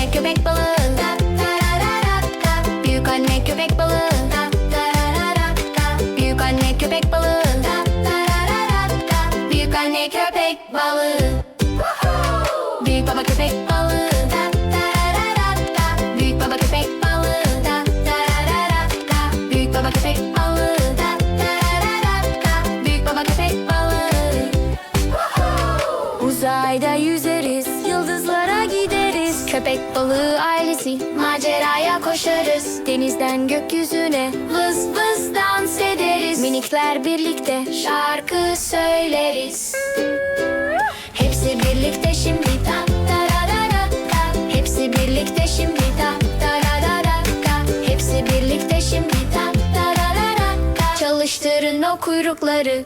anne köpek balığı Büyük anne köpek balığı Büyük anne köpek balığı Büyük anne köpek balığı Büyük baba köpek balığı Büyük baba köpek balığı Büyük baba köpek balığı Büyük baba köpek balığı Uzayda yüzeriz yıldızlara Köpek balığı ailesi, maceraya koşarız. Denizden gökyüzüne vız vız dans ederiz. Minikler birlikte şarkı söyleriz. Hepsi birlikte şimdi da da da Hepsi birlikte şimdi da da da Hepsi birlikte şimdi da da da Çalıştırın o kuyrukları